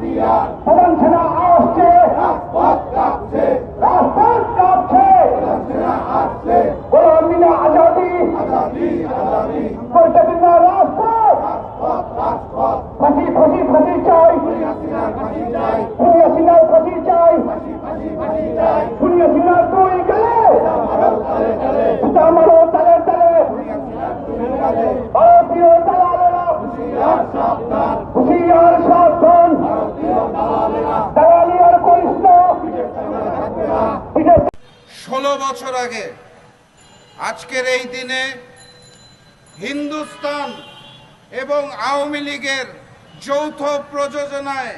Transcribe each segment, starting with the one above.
প্রধান সেনা আসছে রাজপথ কাঁপছে গোলাম মিনা আজাদি করতে দিন না রাজপথ ফাঁসি ফাঁসি ফাঁসি চাই খুনিয়া সিনার ফাঁসি চাই খুনিয়া সিনার দুই গেলে পিতা মারো তালে তালে ভারতীয় দালালেরা হুশিয়ার সাবধান দালালি আর করিস না পিঠে ষোলো বছর আগে আজকের এই দিনে হিন্দুস্তান এবং আওয়ামী লীগের যৌথ প্রযোজনায়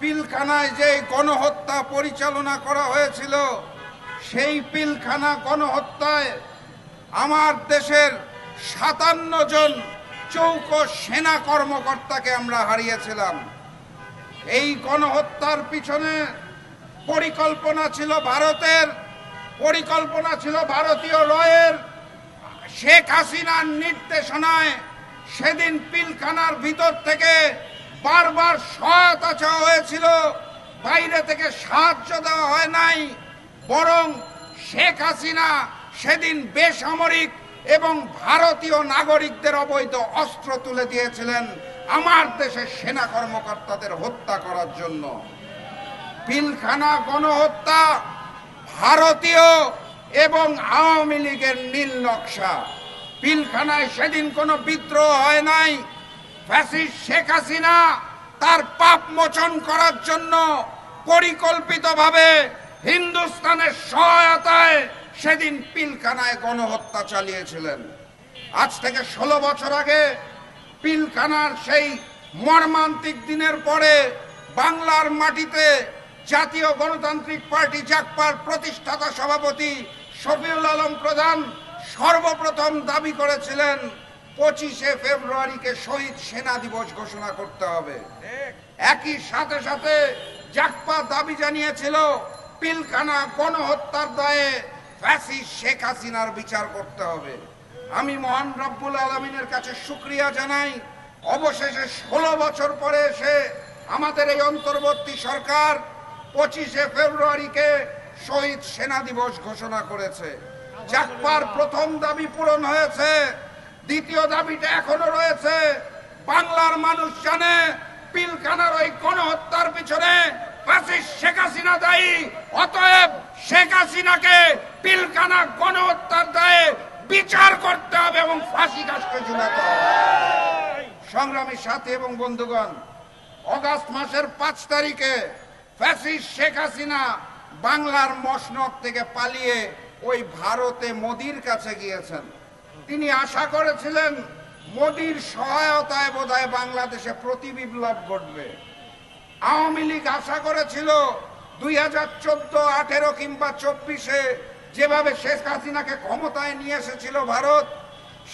পিলখানায় যে গণহত্যা পরিচালনা করা হয়েছিল, সেই পিলখানা গণহত্যায় আমার দেশের সাতান্ন জন চৌকো সেনা কর্মকর্তাকে আমরা হারিয়েছিলাম। এই গণহত্যার পিছনে পরিকল্পনা ছিল ভারতের পরিকল্পনা ছিল ভারতীয় রয়ের শেখ হাসিনার নির্দেশনায় সেদিন পিলখানার ভিতর থেকে বারবার সহায়তা চাওয়া হয়েছিল। বাইরে থেকে সাহায্য দেওয়া হয় নাই। বরং শেখ হাসিনা সেদিন বেসামরিক এবং ভারতীয় নাগরিকদের অবৈধ অস্ত্র তুলে দিয়েছিলেন আমার দেশের সেনা কর্মকর্তাদের হত্যা করার জন্য। পিলখানা গণহত্যা ভারতীয় এবং আওয়ামী লীগের নীল নকশা। পিলখানায় সেদিন কোনো বিদ্রোহ হয় নাই। ফ্যাসিস্ট শেখ হাসিনা তার পাপ মোচন করার জন্য পরিকল্পিতভাবে হিন্দুস্তানের সহায়তায় সেদিন পিলখানায় গণহত্যা চালিয়েছিলেন। আজ থেকে ষোলো বছর আগে পিলখানার সেই মর্মান্তিক দিনের পরে বাংলার মাটিতে জাতীয় গণতান্ত্রিক পার্টি জাকপার প্রতিষ্ঠাতা সভাপতি শফিউল আলম প্রধান সর্বপ্রথম দাবি করেছিলেন, পঁচিশে ফেব্রুয়ারিকে শহীদ সেনা দিবস ঘোষণা করতে হবে। একই সাথে সাথে জাকপা দাবি জানিয়েছিল, পিলখানা গণহত্যার দায়ে ফ্যাসিস্ট শেখ হাসিনার বিচার করতে হবে। আমি মহান রব্বুল আলমিনের কাছে শুক্রিয়া জানাই। অবশেষে ষোলো বছর পরে এসে আমাদের এই অন্তর্বর্তী সরকার পঁচিশে ফেব্রুয়ারিকে শহীদ সেনা দিবস ঘোষণা করেছে। জাকপার প্রথম দাবি পূরণ হয়েছে, দ্বিতীয় দাবিটা এখনও রয়েছে। বাংলার মানুষ জানে পিলখানার ওই গণহত্যার পিছনে ফাঁসির শেখ হাসিনা দায়ী। অতএব শেখ হাসিনাকে পিলখানা গণহত্যার দায়ে বিচার করতে হবে এবং ফাঁসি কাজকে ঝুলাতে সংগ্রামী সাথী এবং বন্ধুগণ, অগাস্ট মাসের পাঁচ তারিখে ফ্যাসিস্ট শেখ হাসিনা বাংলার মসনদ থেকে পালিয়ে ওই ভারতে মোদির কাছে গিয়েছেন। তিনি আশা করেছিলেন মোদির সহায়তায় বোধহয় বাংলাদেশে প্রতি বিপ্লব ঘটবে। আওয়ামী লীগ আশা করেছিল দুই হাজার চোদ্দ আঠেরো কিংবা চব্বিশে যেভাবে শেখ হাসিনাকে ক্ষমতায় নিয়ে এসেছিল ভারত,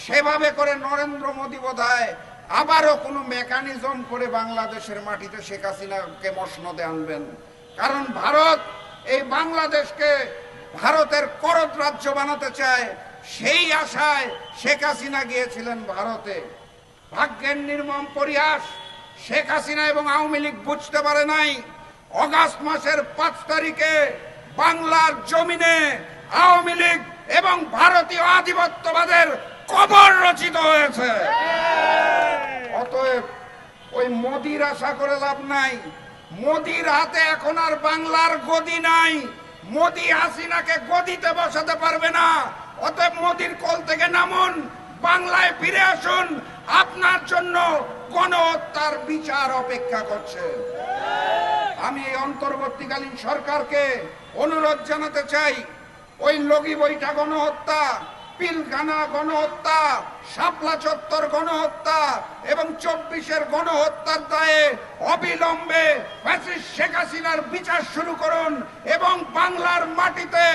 সেভাবে করে নরেন্দ্র মোদী বোধহয় আবারও কোনো মেকানিজম করে বাংলাদেশের মাটিতে শেখ হাসিনাকে মসনদে আনবেন। কারণ ভারত, এই বাংলাদেশকে ভারতের করত রাজ্য বানাতে চায়, সেই আশায় শেখ হাসিনা গিয়েছিলেন ভারতে। ভাগ্যের নির্মম পরিহাস শেখ হাসিনা এবং আওয়ামী লীগ বুঝতে পারে নাই। অগাস্ট মাসের পাঁচ তারিখে বাংলার জমিনে আওয়ামী লীগ এবং ভারতীয় আধিপত্যবাদের কবর রচিত হয়েছে। অতএব ওই মোদির আশা করে লাভ নাই। মোদির হাতে এখন আর বাংলার গদি নাই। মোদি হাসিনাকে গদিতে বসাতে পারবে না। অতএব মোদির কল থেকে নামুন, বাংলায় ফিরে আসুন। আপনার জন্য গণহত্যার বিচার অপেক্ষা করছে। আমি এই অন্তর্বর্তীকালীন সরকারকে অনুরোধ জানাতে চাই, ওই লগি বইটা গণহত্যা পিলখানা গণহত্যা শাপলা চত্বর গণহত্যা এবং চব্বিশের গণহত্যার দায়ে অবিলম্বে ফ্যাসিস্ট শেখ হাসিনার বিচার শুরু করুন এবং বাংলার মাটিতে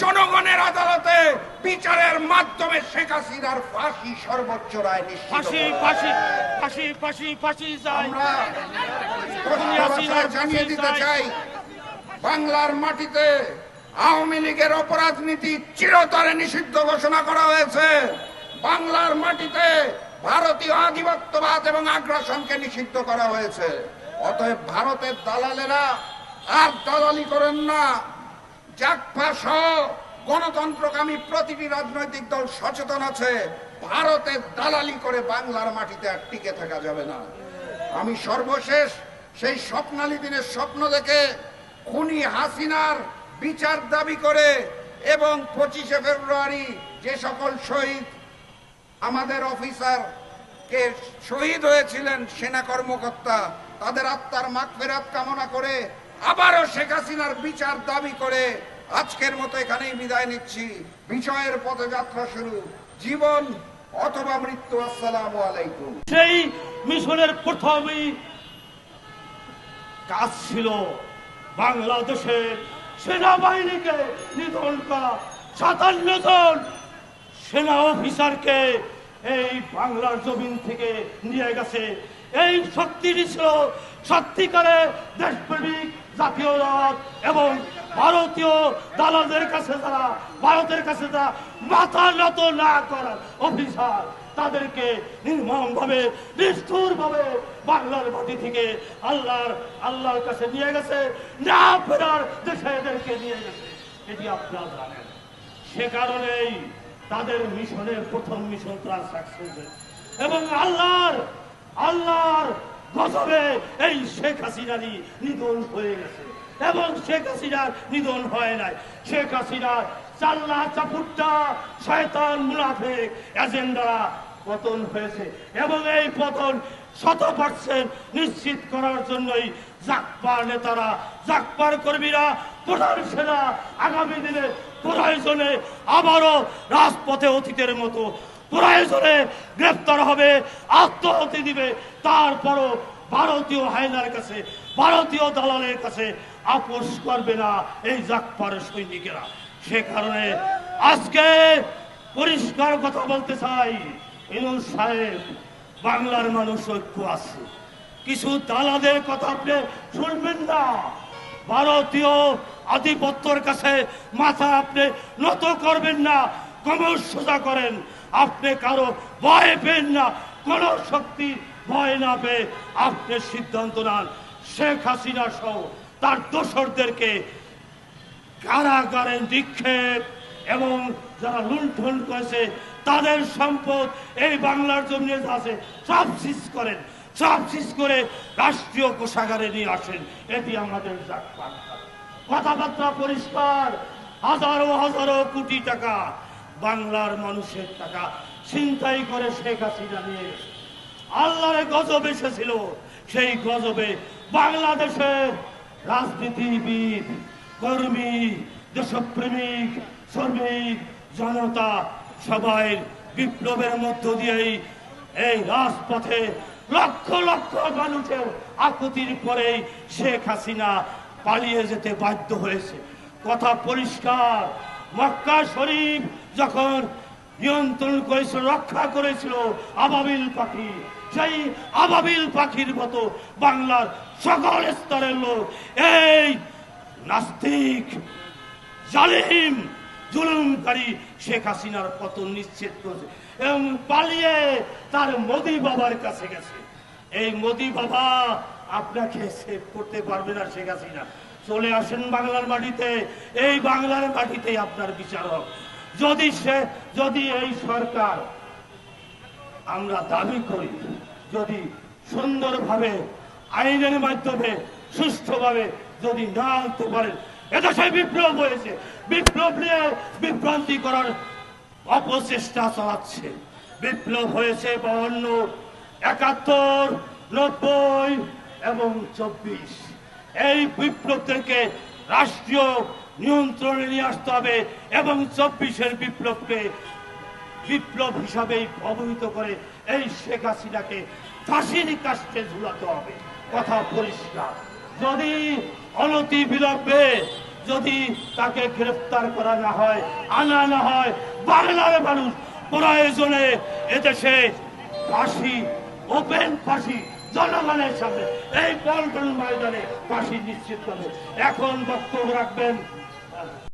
জনগণের আদালতে বিচারের মাধ্যমে শেখ হাসিনার ফাঁসি সর্বোচ্চ রায় নিশ্চিত জানিয়ে দিতে চাই বাংলার মাটিতে আওয়ামী লীগের অপরাধ নীতি চিরতরে নিষিদ্ধ ঘোষণা করা হয়েছে। বাংলার মাটিতে ভারতীয় আধিপত্যবাদ এবং আগ্রাসনকে নিষিদ্ধ করা হয়েছে। অতএব ভারতের দালালেরা আর দালালি করেন না। জাকফা সহ গণতন্ত্রকামী প্রতিটি রাজনৈতিক দল সচেতন আছে। ভারতের দালালি করে বাংলার মাটিতে আর টিকে থাকা যাবে না। আমি সর্বশেষ সেই স্বপ্নালী দিনের স্বপ্ন দেখে খুনি হাসিনার বিচার দাবি করে এবং পঁচিশে ফেব্রুয়ারি যে সকল শহীদ আমাদের অফিসার কে শহীদ হয়েছিলেন, সেনা কর্মকর্তা, তাদের আত্মার মাগফেরাত কামনা করে আবারও শেখ হাসিনার বিচার দাবি করে আজকের মতো এখানেই বিদায় নিচ্ছি। বিষয়ের পথযাত্রা শুরু। জীবন অথবা মৃত্যু, আসসালামু আলাইকুম। সেই মিশনের প্রথমেই কাজ ছিল বাংলাদেশের সেনাবাহিনীকে নিধন করা, সাতান্ন জন সেনা অফিসারকে এই বাংলার জমিন থেকে নিয়ে গেছে। এই শক্তিটি ছিল সত্যিকারে দেশপ্রেমিক জাতীয়বাদ এবং ভারতীয় দালালদের কাছে যারা, ভারতের কাছে যারা মাথা নত না করার অফিসার তাদেরকে নির্মম ভাবে নিষ্ঠুর ভাবে বাংলার মাটি থেকে আল্লাহর আল্লাহর কাছে নিয়ে গেছে না ফেরার দেশে এদেরকে নিয়ে গেছে। এটি আপনারা জানেন। সে কারণেই তাদের মিশনের প্রথম মিশন তারা সাকসেস এবং আল্লাহর আল্লাহর গজবে এই শেখ হাসিনারই নিধন হয়ে গেছে। এবং শেখ হাসিনার নিধন হয় নাই। শেখ হাসিনার চাল্লা চাপুট্টা শয়তান মুনাফেক এজেন্ডা পতন হয়েছে। এবং এই পতন শত পার্সেন্ট নিশ্চিত করার জন্যই জাকপার নেতারা জাকপার কর্মীরা, প্রধান সেনা আগামী দিনে প্রয়োজনে আবারও রাজপথে অতীতের মতো প্রয়োজনে গ্রেপ্তার হবে আত্মহতি দিবে। তারপরও ভারতীয় হায়নার কাছে, ভারতীয় দালালের কাছে আপোষ করবে না এই জাকপার সৈনিকেরা। সে কারণে আজকে পরিষ্কার কথা বলতে চাই। ইনুস সাহেব, বাংলার মানুষ ঐক্য আছে। কিছু দালাদের কথা আপনি শুনবেন না। ভারতীয় আধিপত্যর কাছে মাথা আপনি নত করবেন না কমর সোজা করেন। আপনি কারও ভয় পেন না, কোন শক্তি ভয় না পেয়ে আপনি সিদ্ধান্ত নেন। শেখ হাসিনা সহ তার দোসরদেরকে কারাগারে নিক্ষেপ এবং যারা লুণ্ঠন করেছে, তাদের সম্পদ এই বাংলার জমিনে আছে, সব সিজ করেন। সব সিজ করে রাষ্ট্রীয় কোষাগারে নিয়ে আসেন। এটি আমাদের কথাবার্তা পরিষ্কার। হাজারো হাজারো কোটি টাকা, বাংলার মানুষের টাকা। ছিনতাই করে শেখ হাসিনা নিয়ে। গেছে আল্লাহর গজব এসেছিল। সেই গজবে বাংলাদেশের রাজনীতিবিদ কর্মী, দেশপ্রেমিক, শ্রমিক, জনতা, সবাই বিপ্লবের মধ্য দিয়েই এই রাজপথে লক্ষ লক্ষ মানুষের আকুতির পরেই শেখ হাসিনা পালিয়ে যেতে বাধ্য হয়েছে। কথা পরিষ্কার, মক্কা শরীফ যখন নিয়ন্ত্রণ করেছিল, রক্ষা করেছিল আবাবিল পাখি, সেই আবাবিল পাখির মতো বাংলার সকল স্তরের লোক এই নাস্তিক, জালিম, জুলুমকারী শেখ হাসিনার পতন নিশ্চিত করেছে এবং পালিয়ে তার মোদি বাবার কাছে গেছে। এই মোদি বাবা আপনাকে সেভ করতে পারবে না শেখ হাসিনা। চলে আসেন বাংলার মাটিতে, এই বাংলার মাটিতেই আপনার বিচারক। যদি সে, যদি এই সরকার আমরা দাবি করি, যদি সুন্দরভাবে, আইনের মাধ্যমে, সুষ্ঠুভাবে যদি না আনতে পারেন এদেশে বিপ্লব হয়েছে। বিপ্লব নিয়ে বিভ্রান্তি করার অপচেষ্টা চালাচ্ছে। বিপ্লব হয়েছে বাহান্ন একাত্তর, নব্বই এবং চব্বিশ। এই বিপ্লব থেকে রাষ্ট্রীয় নিয়ন্ত্রণে নিয়ে আসতে হবে এবং চব্বিশের বিপ্লবকে বিপ্লব হিসাবেই অবহিত করে এই শেখ হাসিনাকে ফাঁসির কাস্টে ঝুলাতে হবে। কথা পরিষ্কার। যদি অনতি বিলম্বে যদি তাকে গ্রেফতার করা না হয়, আনা না হয়, বাংলার মানুষ প্রয়োজনে এদেশে ফাঁসি, ওপেন ফাঁসি, জনগণের সামনে এই পল্টন ময়দানে ফাঁসি নিশ্চিত হবে এখন বক্তব্য রাখবেন